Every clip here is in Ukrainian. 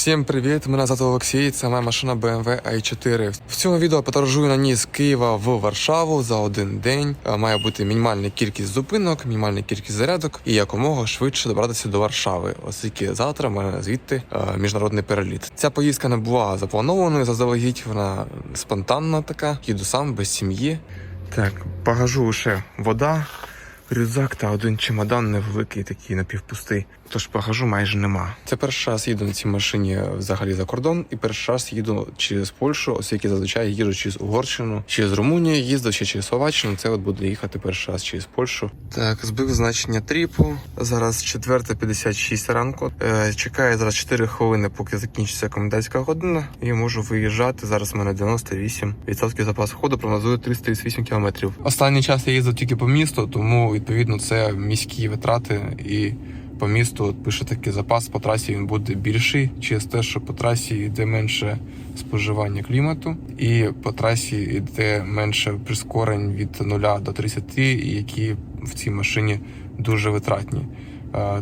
Всім привіт! Мене звати Олексій. Це моя машина BMW i4. В цьому відео подорожую на ній з Києва в Варшаву за один день. Е, Має бути мінімальна кількість зупинок, мінімальна кількість зарядок і якомога швидше добратися до Варшави, оскільки завтра в мене звідти е, міжнародний переліт. Ця поїздка не була запланованою заздалегідь. Вона спонтанна така. Їду сам без сім'ї. Так, багажу ще вода. Рюкзак та один чемодан невеликий, такий напівпустий. Тож багажу майже нема. Це перший раз їду на цій машині взагалі за кордон, і перший раз їду через Польщу, оскільки зазвичай їжджу через Угорщину, через Румунію, їздив ще через Словаччину. Це от буду їхати перший раз через Польщу. Так, збив значення тріпу. Зараз 4.56 ранку. Е, чекаю зараз 4 хвилини, поки закінчиться комендантська година, і можу виїжджати. Зараз у мене 98% запасу ходу, прогнозую 338 кілометрів. Останній час я їздив тільки по місту, тому відповідно це міські витрати і по місту пише такий запас по трасі він буде більший через те, що по трасі йде менше споживання клімату, і по трасі йде менше прискорень від 0 до 30, які в цій машині дуже витратні.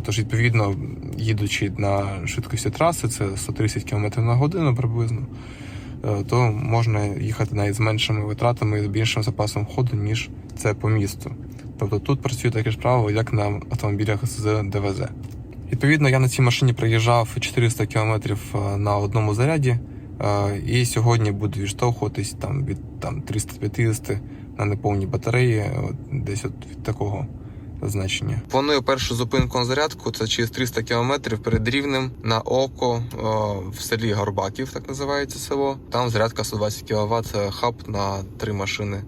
Тож, відповідно, їдучи на швидкості траси, це 130 км на годину приблизно, е, то можна їхати навіть з меншими витратами і з більшим запасом ходу, ніж це по місту. Тобто тут працює таке ж правило, як на автомобілях з ДВЗ. Відповідно, я на цій машині проїжджав 400 км на одному заряді, е, і сьогодні буду відштовхуватись там від там 350 на неповній батареї, десь от від такого значення. Планую першу зупинку на зарядку. Це через 300 км перед рівнем на око е, в селі Горбаків, так називається село. Там зарядка 120 кВт, хаб на три машини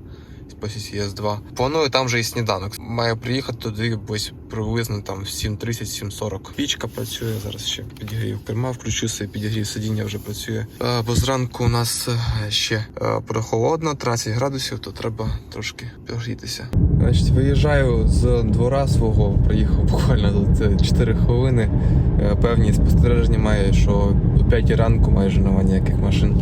по cs 2 Планую там же і сніданок. Маю приїхати туди ось приблизно там в 7.30-7.40. Пічка працює, зараз ще підігрів керма, включу собі підігрів сидіння вже працює. Е, бо зранку у нас е, ще е, прохолодно, 13 градусів, то треба трошки підгрітися. Значить, виїжджаю з двора свого, приїхав буквально тут 4 хвилини. Певні спостереження має, що о 5 ранку майже немає ніяких машин.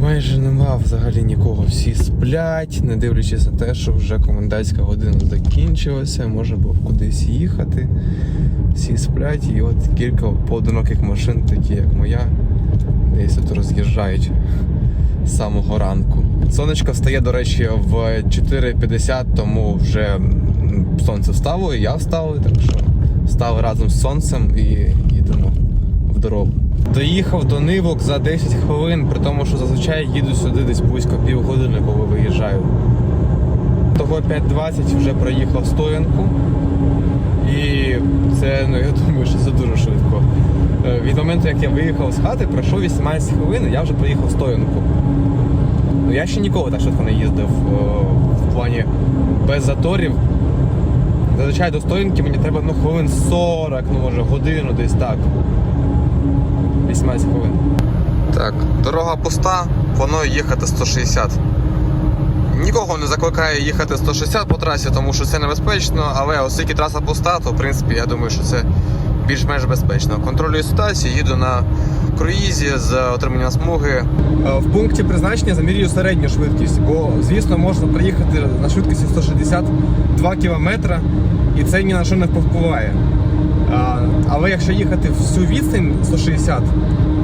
Майже нема взагалі нікого. Всі сплять, не дивлячись на те, що вже комендантська година закінчилася, можна було кудись їхати. Всі сплять, і от кілька поодиноких машин, такі як моя, десь тут роз'їжджають з самого ранку. Сонечко встає, до речі, в 4.50, тому вже сонце встало, і я встав, так що встав разом з сонцем і їдемо в дорогу. Доїхав до Нивок за 10 хвилин, при тому, що зазвичай їду сюди десь близько півгодини, коли виїжджаю. Того 5.20 вже проїхав стоянку. І це, ну я думаю, що це дуже швидко. Е, Від моменту, як я виїхав з хати, пройшло 18 хвилин, я вже проїхав стоянку. Ну я ще ніколи так швидко не їздив е, в плані без заторів. Зазвичай до стоянки мені треба ну, хвилин 40, ну може годину десь так. 18 хвилин. Так, дорога пуста, планую їхати 160. Нікого не закликаю їхати 160 по трасі, тому що це небезпечно, але оскільки траса пуста, то в принципі я думаю, що це більш-менш безпечно. Контролюю ситуацію, їду на круїзі з отриманням смуги. Е, В пункті призначення замірюю середню швидкість, бо звісно можна приїхати на швидкості 162 км і це ні на що не повпливає. Але якщо їхати всю відстань 160,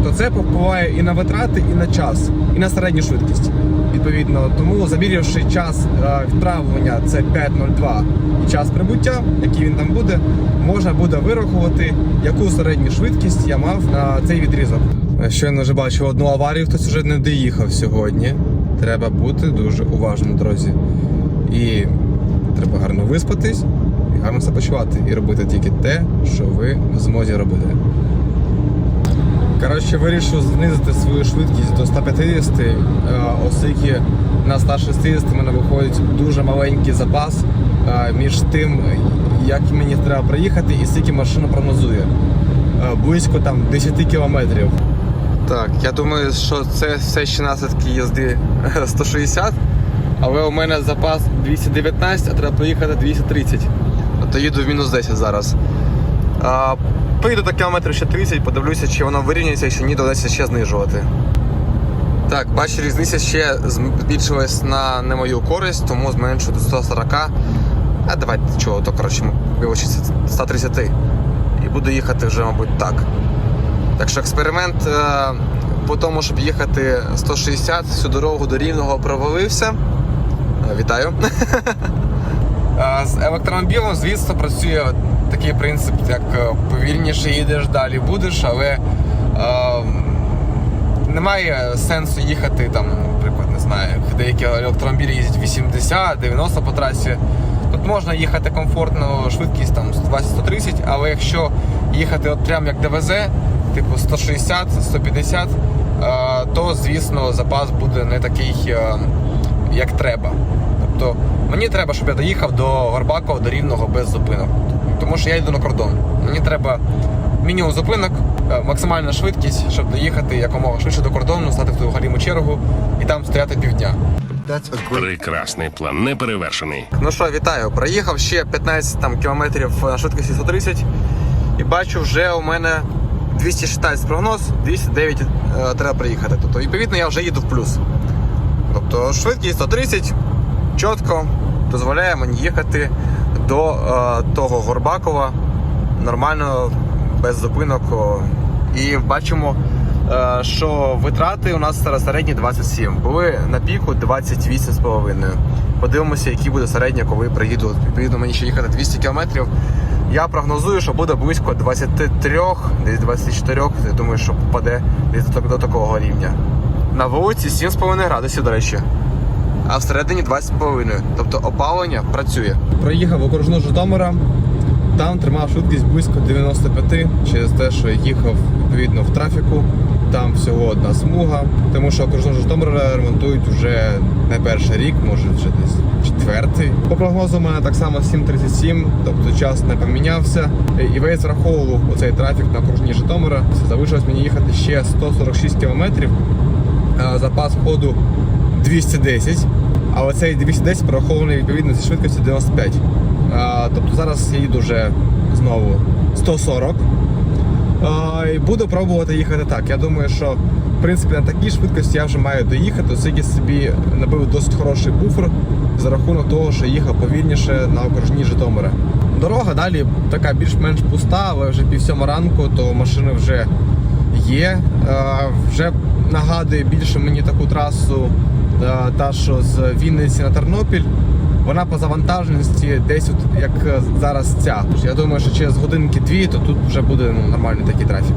то це повпливає і на витрати, і на час, і на середню швидкість. Відповідно, тому замірявши час е, відправлення, це 5.02 і час прибуття, який він там буде, можна буде вирахувати, яку середню швидкість я мав на цей відрізок. Щойно вже бачив одну аварію, хтось вже не доїхав сьогодні. Треба бути дуже уважним, на дорозі. І треба гарно виспатись гарно себе. І робити тільки те, що ви в змозі робити. Коротше, вирішив знизити свою швидкість до 150, е, оскільки на 160 в мене виходить дуже маленький запас е, між тим, як мені треба проїхати і скільки машина прогнозує. Е, Близько там 10 кілометрів. Так, я думаю, що це все ще наслідки їзди 160, але у мене запас 219, а треба проїхати 230. То їду в мінус 10 зараз. А, поїду до кілометрів ще 30, подивлюся, чи воно вирівняється, чи ні, доведеться ще знижувати. Так, бачу, різниця ще збільшилась на не мою користь, тому зменшу до 140. А давайте чого, то коротше, вилучиться 130. І буду їхати вже, мабуть, так. Так що експеримент е, по тому, щоб їхати 160 всю дорогу до рівного провалився. Е, Вітаю. Е, З електромобілем, звісно, працює такий принцип, як е, повільніше їдеш, далі будеш, але е, немає сенсу їхати там, наприклад, не знаю, деякі електромобілі їздять 80-90 по трасі. Тут можна їхати комфортно, швидкість там 120-130, але якщо їхати от прям як ДВЗ, типу 160-150, е, то звісно запас буде не такий, як треба. Тобто мені треба, щоб я доїхав до Горбакова, до Рівного без зупинок. Тому що я йду на кордон. Мені треба мінімум зупинок, е, максимальна швидкість, щоб доїхати якомога швидше до кордону, стати в ту галіму чергу і там стояти півдня. Прекрасний план, неперевершений. Ну що, вітаю. Проїхав ще 15 там, кілометрів на швидкості 130 і бачу, вже у мене 216 прогноз, 209 е, треба приїхати. Тобто, відповідно, я вже їду в плюс. Тобто швидкість 130 чітко дозволяє мені їхати до е, того Горбакова нормально, без зупинок. І бачимо, е, що витрати у нас зараз середні 27. Були на піку 28,5. Подивимося, які буде середня, коли приїду. Відповідно, мені ще їхати 200 кілометрів. Я прогнозую, що буде близько 23, десь 24. Я думаю, що попаде десь до такого рівня. На вулиці 7,5 градусів, до речі. А всередині 20,5. Тобто опалення працює. Проїхав окружну Житомира, там тримав швидкість близько 95 через те, що їхав відповідно в трафіку. Там всього одна смуга, тому що окружну Житомира ремонтують вже не перший рік, може вже десь четвертий. По прогнозу у мене так само 7.37, тобто час не помінявся. І весь враховував оцей трафік на окружній Житомира. Залишилось мені їхати ще 146 кілометрів. Запас ходу 210, а оцей 210 порахований відповідно зі швидкістю 95. А, тобто зараз я їду вже знову 140. А, і буду пробувати їхати так. Я думаю, що в принципі на такій швидкості я вже маю доїхати, оскільки собі набив досить хороший буфер за рахунок того, що їхав повільніше на окружній Житомира. Дорога далі така більш-менш пуста, але вже пів сьома ранку, то машини вже є. Вже нагадує більше мені таку трасу, та що з Вінниці на Тернопіль. Вона по завантаженості десь от як е, зараз ця. Я думаю, що через годинки-дві, то тут вже буде ну, нормальний такий трафік.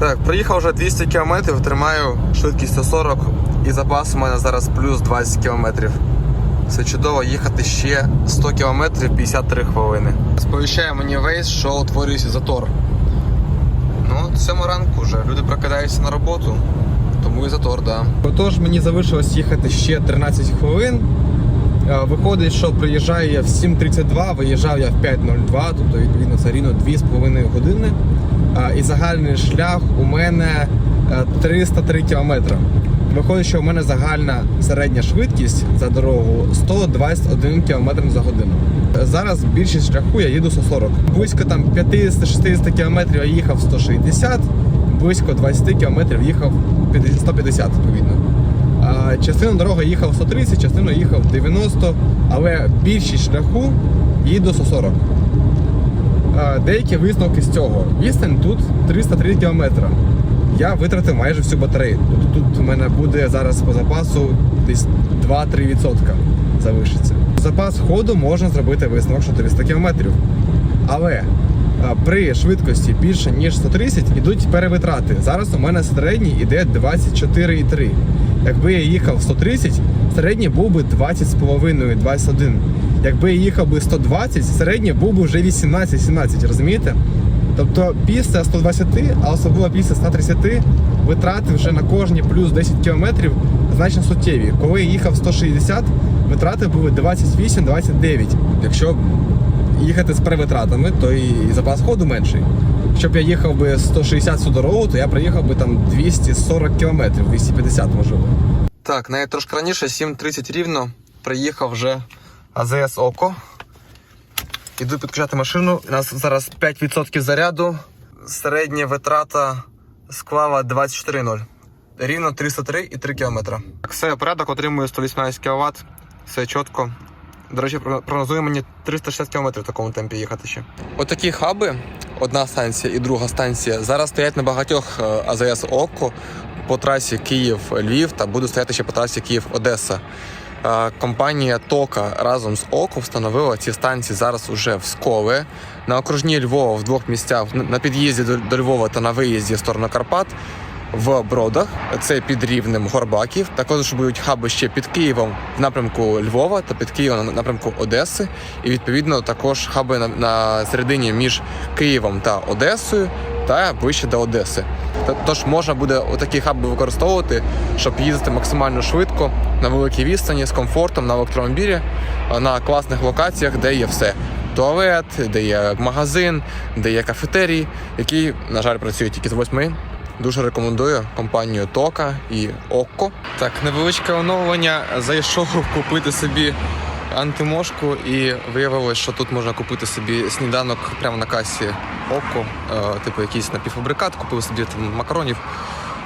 Так, проїхав вже 200 км, тримаю швидкість 140 і запас у мене зараз плюс 20 км. Все чудово, їхати ще 100 км 53 хвилини. Сповіщає мені вейс, що утворюється затор. Ну, от сьому ранку вже люди прокидаються на роботу, тому і затор, да. Отож, мені залишилось їхати ще 13 хвилин. Е, Виходить, що приїжджаю я в 7.32, виїжджав я в 5.02, тобто відповідно це рівно 2,5 години. Е, І загальний шлях у мене е, 303 кілометри. Виходить, що у мене загальна середня швидкість за дорогу 121 км за годину. Е, Зараз більшість шляху я їду 140. Близько там 50-60 км я їхав 160, близько 20 км їхав 50 150 відповідно. Частину дороги їхав 130, частину їхав 90, але більшість шляху їду 140. Деякі висновки з цього. Відстань тут 303 км. Я витратив майже всю батарею. Тобто тут у мене буде зараз по запасу десь 2-3% залишиться. Запас ходу можна зробити висновок, що 300 км. Але при швидкості більше ніж 130 ідуть перевитрати. Зараз у мене середній іде 24,3. Якби я їхав 130, середній був би 20,5, 21. Якби я їхав би 120, середній був би вже 18-17, розумієте? Тобто після 120, а особливо після 130, витрати вже на кожні плюс 10 кілометрів значно суттєві. Коли я їхав 160, витрати були 28-29. Якщо їхати з перевитратами, то і запас ходу менший. Щоб я їхав би 160 всю дорогу, то я проїхав би там 240 кілометрів, 250 можливо. Так, навіть трошки раніше, 7.30 рівно, приїхав вже АЗС Око. Іду підключати машину. У нас зараз 5% заряду. Середня витрата склала 24,0. Рівно 303,3 км. Все, порядок отримую 118 кВт. Все чітко. До речі, прогнозує мені 360 км в такому темпі їхати ще. Отакі хаби, одна станція і друга станція, зараз стоять на багатьох е, АЗС ОККО по трасі Київ-Львів та будуть стояти ще по трасі Київ-Одеса. Е, Компанія Тока разом з ОКО встановила ці станції зараз уже в Скове, на окружній Львова в двох місцях на- під'їзді до Львова та на виїзді в сторону Карпат. В Бродах це під рівнем Горбаків. Також будуть хаби ще під Києвом в напрямку Львова та під Києвом на напрямку Одеси. І відповідно також хаби на, на середині між Києвом та Одесою та ближче до Одеси. Тож можна буде отакі хаби використовувати, щоб їздити максимально швидко на великій відстані з комфортом на електромобілі на класних локаціях, де є все. Туалет, де є магазин, де є кафетерій, який, на жаль, працює тільки з 8 Дуже рекомендую компанію Тока і Окко. Так, невеличке оновлення. Зайшов купити собі антимошку і виявилось, що тут можна купити собі сніданок прямо на касі Окко, е, типу якийсь напівфабрикат, купив собі там макаронів.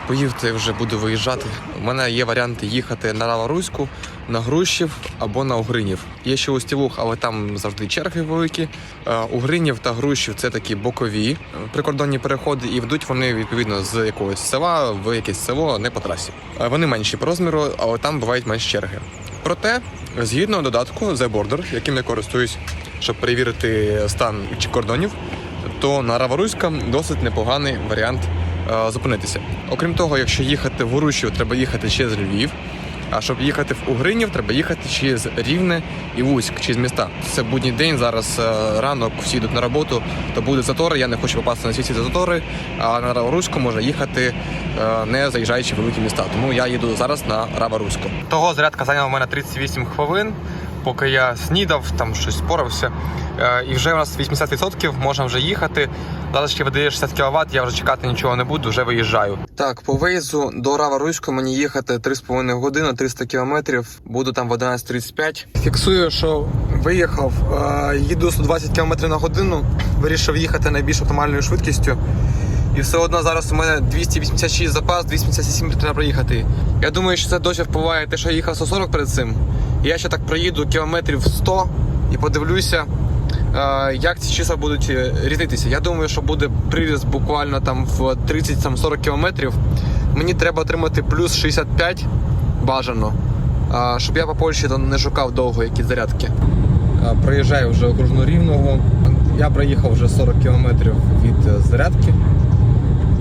Поїв й вже буду виїжджати. У мене є варіанти їхати на Раваруську, на Грущів або на Угринів. Є ще Устілух, але там завжди черги великі. Е, Угринів та Грущів це такі бокові е, прикордонні переходи, і ведуть вони відповідно з якогось села в якесь село, не по трасі. Е, Вони менші по розміру, але там бувають менші черги. Проте, згідно додатку The Border, яким я користуюсь, щоб перевірити стан чи кордонів, то на Раваруська досить непоганий варіант зупинитися. Окрім того, якщо їхати в Урущів, треба їхати через Львів. А щоб їхати в Угринів, треба їхати через Рівне і Вузьк, через міста. Це будній день. Зараз е, ранок всі йдуть на роботу, то буде затори. Я не хочу попасти на ці затори. А на Раворуську можна їхати, е, не заїжджаючи в великі міста. Тому я їду зараз на Раворуську. Того зарядка зайняла у мене 38 хвилин. Поки я снідав, там щось спорався. Е, І вже у нас 80% можна вже їхати. Зараз ще видає 60 кВт, я вже чекати нічого не буду, вже виїжджаю. Так, по вейзу до Рава Руську мені їхати 3,5 години, 300 кілометрів. Буду там в 11.35. Фіксую, що виїхав, е, їду 120 км на годину. Вирішив їхати найбільш оптимальною швидкістю. І все одно зараз у мене 286 запас, 257 треба проїхати. Я думаю, що це досі впливає те, що я їхав 140 перед цим. Я ще так проїду кілометрів 100 і подивлюся, е, як ці числа будуть е, різнитися. Я думаю, що буде приріст буквально там в 30-40 кілометрів. Мені треба отримати плюс 65 бажано, щоб я по Польщі не шукав довго якісь зарядки. Проїжджаю вже окружну рівного. Я проїхав вже 40 кілометрів від е, зарядки.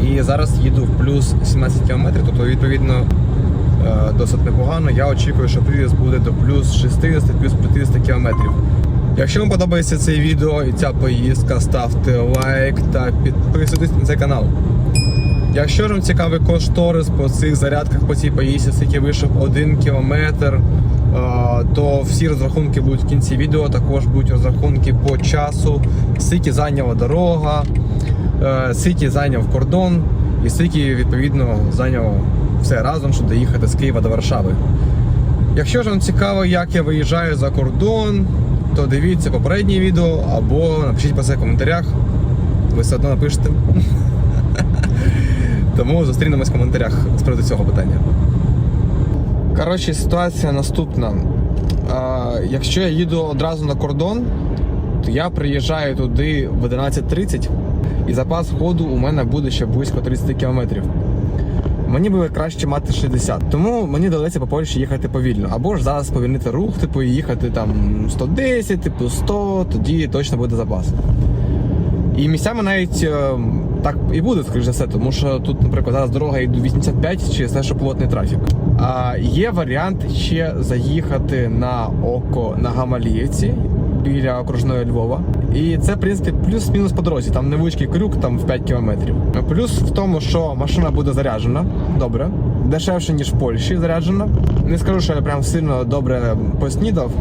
І зараз їду в плюс 17 кілометрів, тобто відповідно е, досить непогано. Я очікую, що приріст буде до плюс 60, плюс 50 кілометрів. Якщо вам подобається це відео і ця поїздка, ставте лайк та підписуйтесь на цей канал. Якщо ж вам цікавий кошторис по цих зарядках по цій поїздці, скільки вийшов 1 кілометр, е, то всі розрахунки будуть в кінці відео. Також будуть розрахунки по часу, скільки зайняла дорога, скільки зайняв кордон і скільки відповідно зайняло все разом, щоб доїхати з Києва до Варшави. Якщо ж вам цікаво, як я виїжджаю за кордон, то дивіться попереднє відео або напишіть про це в коментарях. Ви все одно напишете. Тому зустрінемось в коментарях з приводу цього питання. Коротше, ситуація наступна. Якщо я їду одразу на кордон, то я приїжджаю туди в 11.30 і запас ходу у мене буде ще близько 30 кілометрів. Мені би краще мати 60, тому мені доведеться по Польщі їхати повільно. Або ж зараз сповільнити рух, типу, і їхати там 110, типу 100, тоді точно буде запас. І місцями навіть е, так і буде, скоріш за все, тому що тут, наприклад, зараз дорога йду 85 через те, що плотний трафік. А є варіант ще заїхати на око на Гамаліївці біля окружної Львова. І це, в принципі, плюс-мінус по дорозі. Там невеличкий крюк, там в 5 кілометрів. Плюс в тому, що машина буде заряджена добре, дешевше, ніж в Польщі заряджена. Не скажу, що я прям сильно добре поснідав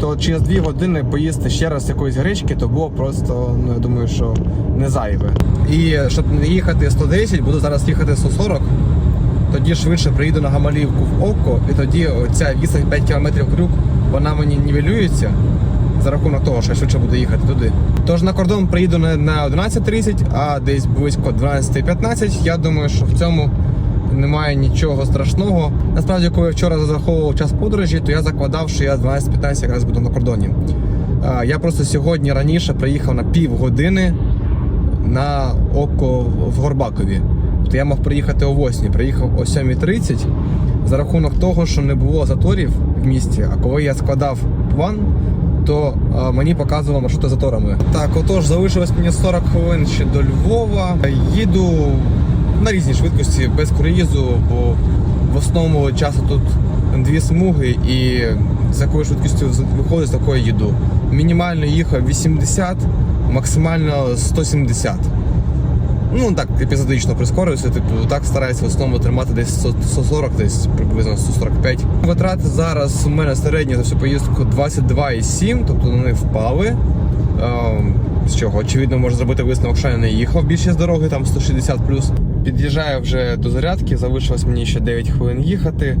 то через дві години поїсти ще раз якоїсь гречки, то було просто, ну я думаю, що не зайве. І щоб не їхати 110, буду зараз їхати 140. Тоді швидше приїду на Гамаліївку в Око, і тоді ця відстань 5 км крюк, вона мені нівелюється за рахунок того, що я швидше буду їхати туди. Тож на кордон приїду не на 11.30, а десь близько 12.15. Я думаю, що в цьому немає нічого страшного. Насправді, коли я вчора розраховував час подорожі, то я закладав, що я 12-15 якраз буду на кордоні. Я просто сьогодні раніше приїхав на півгодини на око в Горбакові. Тобто я мав приїхати о 8, приїхав о 7.30 за рахунок того, що не було заторів в місті. А коли я складав план, то е, мені показувало маршрути заторами. Так, отож, залишилось мені 40 хвилин ще до Львова. Їду на різній швидкості, без круїзу, бо в основному часу тут дві смуги, і з якою швидкістю виходить, з такою їду. Мінімально їхав 80, максимально 170. Ну так, епізодично прискорююся, типу, так стараюся в основному тримати десь 140, десь приблизно 145. Витрати зараз у мене середні за всю поїздку 22,7, тобто вони впали. Ем, з чого, очевидно, можна зробити висновок, що я не їхав більше з дороги, там 160 плюс. Під'їжджаю вже до зарядки, залишилось мені ще 9 хвилин їхати. Е,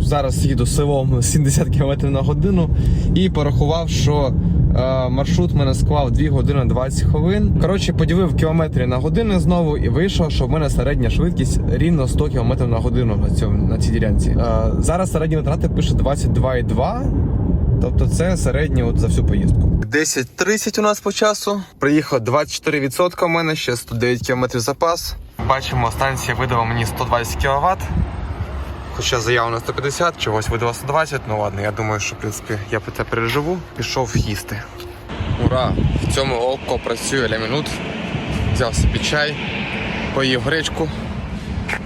Зараз їду селом 70 км на годину і порахував, що маршрут мене склав 2 години 20 хвилин. Коротше, поділив кілометри на години знову і вийшло, що в мене середня швидкість рівно 100 км на годину на цьому на цій ділянці. Е, Зараз середні витрати пише 22,2. Тобто це середнє от за всю поїздку. 10.30 у нас по часу. Приїхав 24% у мене, ще 109 км запас. Бачимо, станція видала мені 120 кВт. Хоча заявлено 150, чогось видала 120, ну ладно, я думаю, що в принципі я це переживу. Пішов їсти. Ура! В цьому око працює ля минут. Взяв собі чай, поїв гречку.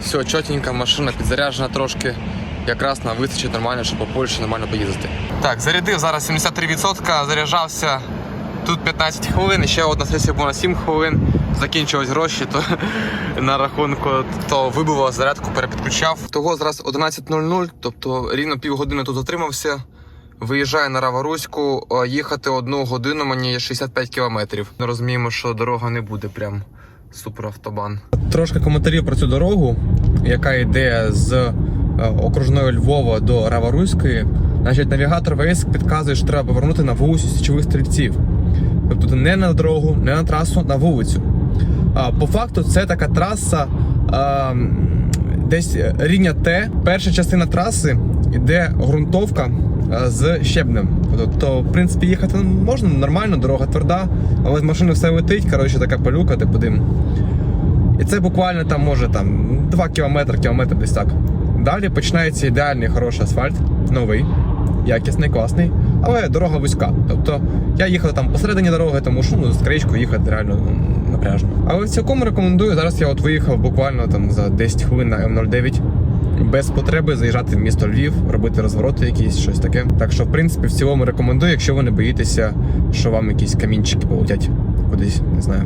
Все чотенько, машина підзаряджена трошки. Якраз нам вистачить нормально, щоб по Польщі нормально поїздити. Так, зарядив зараз 73%, заряджався тут 15 хвилин, ще одна сесія була на 7 хвилин. Закінчились гроші, то на рахунку то вибивав зарядку, перепідключав. Того зараз 11.00, тобто рівно півгодини тут затримався. Виїжджаю на Раваруську, їхати одну годину мені 65 кілометрів. Розуміємо, що дорога не буде прям суперавтобан. Трошки коментарів про цю дорогу, яка йде з е, окружної Львова до Раваруської. Значить, навігатор ВС підказує, що треба повернути на вулицю січових стрільців. Тобто не на дорогу, не на трасу, на вулицю. По факту, це така траса десь рівня Т. Перша частина траси йде ґрунтовка з щебнем. Тобто, в принципі, їхати можна нормально, дорога тверда, але з машини все летить, коротше, така пилюка, типу дим. І це буквально там може там 2 кілометри, кілометр десь так. Далі починається ідеальний хороший асфальт, новий, якісний, класний, але дорога вузька. Тобто я їхав там посередині дороги, тому що ну, з краєчку їхати реально ну, напряжно. Але цілком рекомендую. Зараз я от виїхав буквально там за 10 хвилин на М09. Без потреби заїжджати в місто Львів, робити розвороти якісь, щось таке. Так що, в принципі, в цілому рекомендую, якщо ви не боїтеся, що вам якісь камінчики полетять кудись, не знаю.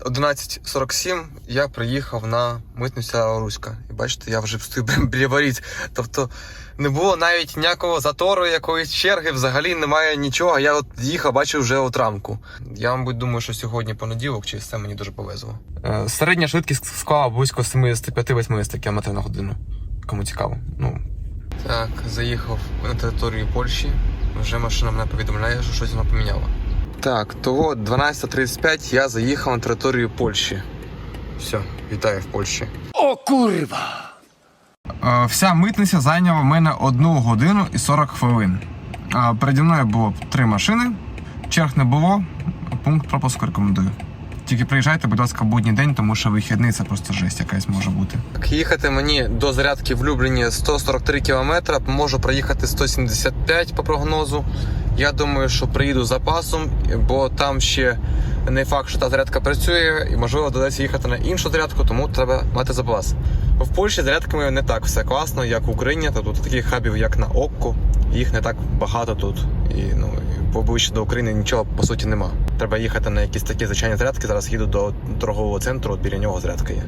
11.47 я приїхав на митницю Руська. І бачите, я вже стою біля. Тобто не було навіть ніякого затору, якоїсь черги, взагалі немає нічого. Я от їхав, бачив вже от ранку. Я, мабуть, думаю, що сьогодні понеділок, чи це мені дуже повезло. Е, Середня швидкість склала близько 75-80 км на годину. Кому цікаво. Ну. Так, заїхав на територію Польщі. Вже машина мене повідомляє, що щось вона поміняла. Так, того 12.35 я заїхав на територію Польщі. Все, вітаю в Польщі. О, курва! Е, Вся митниця зайняла в мене 1 годину і 40 хвилин. Е, Переді мною було три машини, черг не було, пункт пропуску рекомендую. Тільки приїжджайте, будь ласка, будній день, тому що вихідний це просто жесть якась може бути. Їхати мені до зарядки в Любліні 143 км, можу проїхати 175 по прогнозу. Я думаю, що приїду запасом, бо там ще не факт, що та зарядка працює, і можливо доведеться їхати на іншу зарядку, тому треба мати запас. В Польщі зарядками не так все класно, як в Україні. Тобто таких хабів, як на Окко, їх не так багато тут. І ну поближче до України нічого по суті нема. Треба їхати на якісь такі звичайні зарядки. Зараз їду до торгового центру, біля нього зарядка є.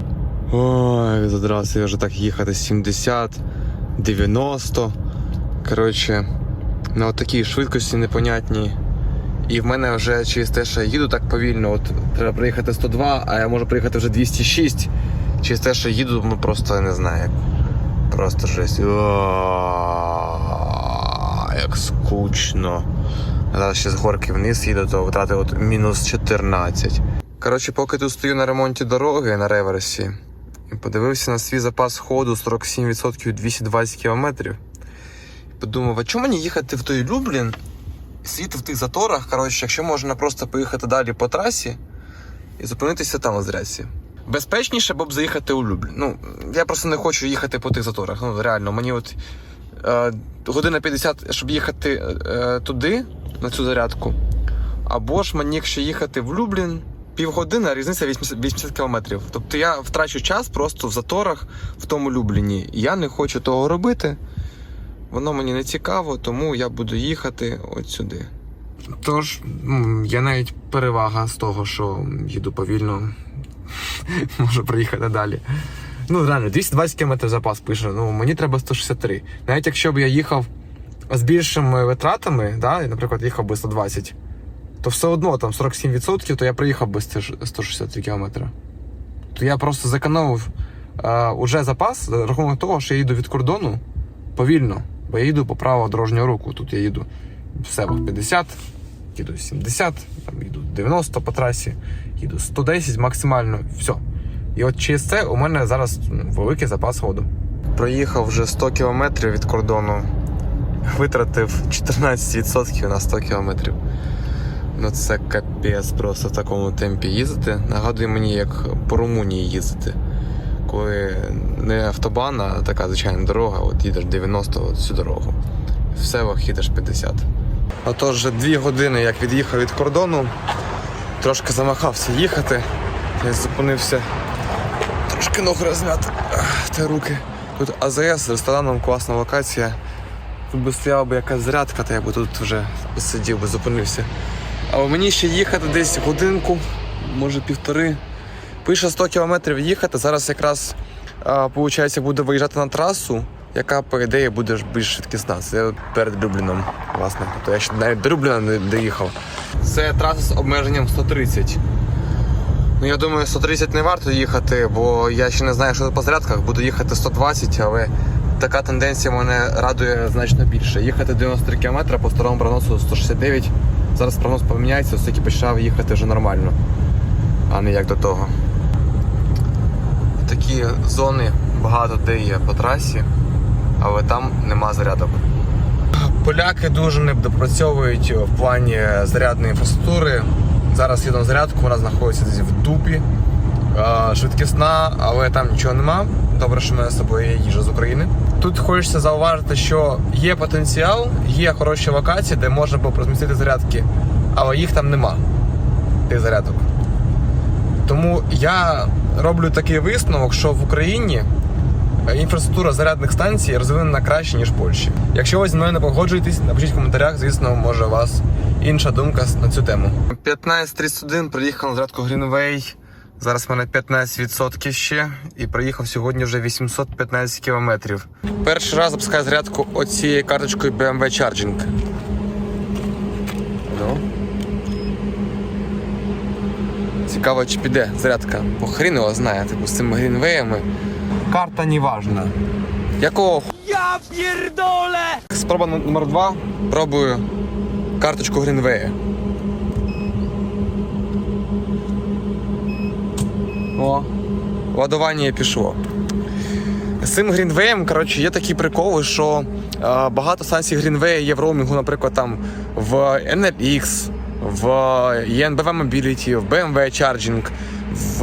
Ой, задрався я вже так їхати 70, 90. Коротше, на такій швидкості непонятній. І в мене вже через те, що я їду так повільно, от треба приїхати 102, а я можу приїхати вже 206. Через те, що їду, ну просто не знаю. Просто жесть. Як скучно. Зараз ще з горки вниз їду, то втратив от мінус 14. Коротше, поки тут стою на ремонті дороги на реверсі, І подивився на свій запас ходу 47% 220 км. Подумав, а чому мені їхати в той Люблін, сидіти в тих заторах, коротше, якщо можна просто поїхати далі по трасі і зупинитися там у зрядці. Безпечніше б заїхати у Люблін. Ну, я просто не хочу їхати по тих заторах. Ну, реально, мені от година 50, щоб їхати е, туди, на цю зарядку. Або ж мені, якщо їхати в Люблін, півгодини, а різниця 80, 80 кілометрів. Тобто я втрачу час просто в заторах в тому Любліні. Я не хочу того робити. Воно мені не цікаво, тому я буду їхати от сюди. Тож, є навіть перевага з того, що їду повільно, можу проїхати далі. Ну, реально, 220 км запас пише. Ну, мені треба 163. Навіть якщо б я їхав з більшими витратами, да, наприклад, їхав би 120, то все одно там 47%, то я проїхав би 163 км. То я просто зекономив е, уже запас за рахунок того, що я їду від кордону повільно, бо я їду по правого дорожнього руху. Тут я їду в селах 50, їду 70, там їду 90 по трасі, їду 110 максимально. Все. І от через це у мене зараз великий запас ходу. Проїхав вже 100 кілометрів від кордону, витратив 14% на 100 кілометрів. Ну це капець просто в такому темпі їздити. Нагадує мені, як по Румунії їздити. Коли не автобан, а така звичайна дорога, от їдеш 90 от цю дорогу. В селах їдеш 50. Отож, вже дві години, як від'їхав від кордону, трошки замахався їхати. Я зупинився трошки ногу розм'яти та руки. Тут АЗС з рестораном класна локація. Тут би стояла б якась зарядка, то я би тут вже сидів би, зупинився. А мені ще їхати десь годинку, може півтори. Пише 100 кілометрів їхати. Зараз якраз виходить, буде виїжджати на трасу, яка, по ідеї, буде більш швидкісна. Це перед Любліном, власне. Тобто я ще навіть до Любліна не доїхав. Це траса з обмеженням 130. Ну, я думаю, 130 не варто їхати, бо я ще не знаю, що по зарядках. Буду їхати 120, але така тенденція мене радує значно більше. Їхати 93 км по старому прогнозу 169. Зараз прогноз поміняється, оскільки почав їхати вже нормально, а не як до того. Такі зони багато де є по трасі, але там нема зарядок. Поляки дуже не допрацьовують в плані зарядної інфраструктури. Зараз їду зарядку, вона знаходиться десь в дупі. Швидкісна, але там нічого нема. Добре, що мене з собою їжа з України. Тут хочеться зауважити, що є потенціал, є хороші локації, де можна було розмістити зарядки, але їх там нема. Тих зарядок. Тому я роблю такий висновок, що в Україні інфраструктура зарядних станцій розвинена краще, ніж в Польщі. Якщо ви зі мною не погоджуєтесь, напишіть в коментарях, звісно, може у вас інша думка на цю тему. 15.31 приїхав на зарядку Greenway. Зараз в мене 15% ще і проїхав сьогодні вже 815 кілометрів. Перший раз запускаю зарядку оцією карточкою BMW Charging. Ну. Цікаво, чи піде зарядка. Бо хрін його знає, типу з цими грінвеями. Карта не важна. Якого Я пірдоле! Спроба номер два. Пробую карточку Грінвея. О, ладування пішло. З цим Грінвеєм, коротше, є такі приколи, що е, багато станцій Грінвея є в роумінгу, наприклад, там в NLX, в ENBV Mobility, в BMW Charging, в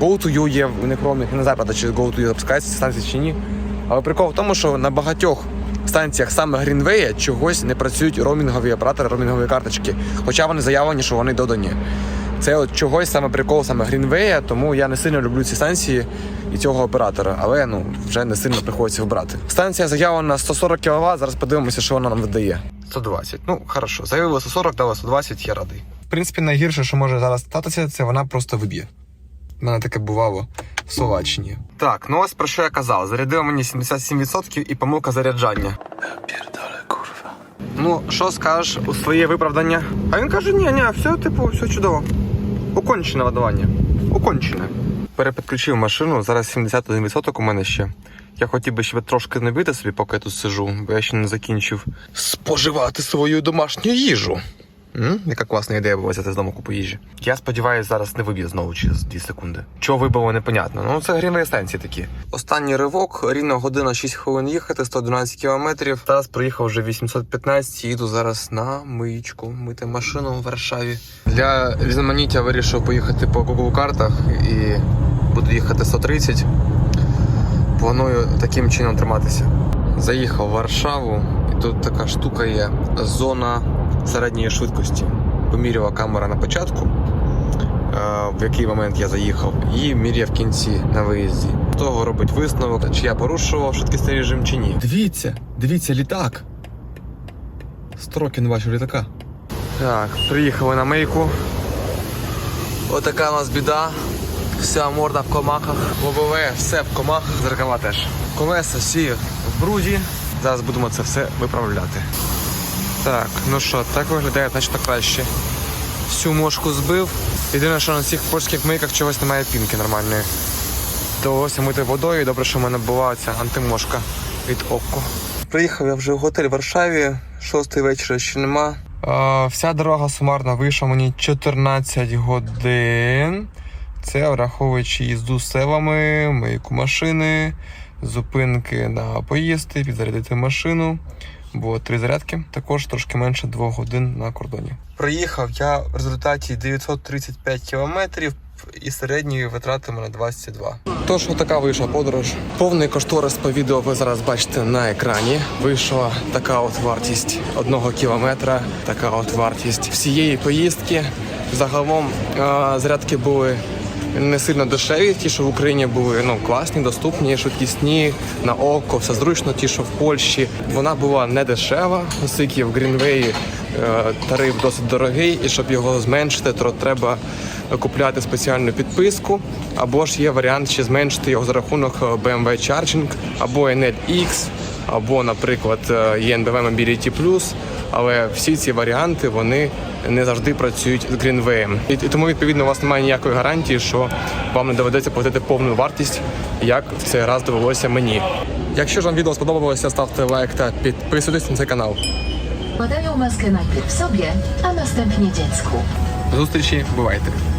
Go2U є у них. Я не знаю, правда, чи Go2U запускається ці станції чи ні. Але прикол в тому, що на багатьох станціях саме Грінвея чогось не працюють роумінгові оператори, роумінгові карточки, хоча вони заявлені, що вони додані. Це от чогось саме прикол саме Грінвея, тому я не сильно люблю ці станції і цього оператора, але ну вже не сильно приходиться вбрати. Станція заявлена 140 кВт, зараз подивимося, що вона нам видає. 120. Ну, хорошо. Заявили 140, дали 120, я радий. В принципі, найгірше, що може зараз статися, це вона просто виб'є. У мене таке бувало в Словаччині. Так, ну ось про що я казав. Зарядила мені 77% і помилка заряджання. Курва. Ну, що скажеш у своє виправдання? А він каже: ні, ні, все, типу, все чудово. Укончене ладування. Укончене. Перепідключив машину, зараз 71% у мене ще. Я хотів би ще трошки не бити собі, поки я тут сижу, бо я ще не закінчив споживати свою домашню їжу. М? Яка класна ідея була взяти з дому купу їжі. Я сподіваюся, зараз не виб'є знову через 2 секунди. Чого вибило, непонятно. Ну це грінвей станції такі. Останній ривок, рівно година 6 хвилин їхати, 112 кілометрів. Зараз проїхав вже 815, їду зараз на миючку, мити машину в Варшаві. Для різноманіття вирішив поїхати по Google картах і буду їхати 130. Планую таким чином триматися. Заїхав в Варшаву, і тут така штука є зона середньої швидкості. Поміряла камера на початку, е, в який момент я заїхав, і міряв в кінці на виїзді. Того робить висновок, чи я порушував швидкісний режим чи ні. Дивіться, дивіться, літак. Сто років не літака. Так, приїхали на мийку. Отака у нас біда. Вся морда в комахах. Лобове все в комахах, зеркала теж. Колеса всі в бруді. Зараз будемо це все виправляти. Так, ну що, так виглядає значно краще. Всю мошку збив. Єдине, що на цих польських мийках чогось немає пінки нормальної. Довелося мити водою, і добре, що в мене була ця антимошка від оку. Приїхав я вже в готель в Варшаві, шостий вечора ще нема. А, вся дорога сумарно вийшла мені 14 годин. Це враховуючи їзду з селами, мийку машини, зупинки на поїсти, підзарядити машину. Було три зарядки, також трошки менше двох годин на кордоні. Проїхав я в результаті 935 кілометрів і середньої витрати мене 22. Тож, отака вийшла подорож. Повний кошторис по відео ви зараз бачите на екрані. Вийшла така от вартість одного кілометра, така от вартість всієї поїздки. Загалом зарядки були не сильно дешеві. Ті, що в Україні були ну класні, доступні, швидкісні, на око, все зручно. Ті, що в Польщі, вона була не дешева, оскільки в Грінвеї е, тариф досить дорогий, і щоб його зменшити, то треба купляти спеціальну підписку. Або ж є варіант ще зменшити його за рахунок е, BMW Charging, або NLX, або, наприклад, е, ENBV Mobility Plus. Але всі ці варіанти вони не завжди працюють з Greenway. І, тому відповідно у вас немає ніякої гарантії, що вам не доведеться платити повну вартість, як в цей раз довелося мені. Якщо ж вам відео сподобалося, ставте лайк та підписуйтесь на цей канал. Podają maskę najpierw sobie, a następnie dziecku. До зустрічі, бувайте!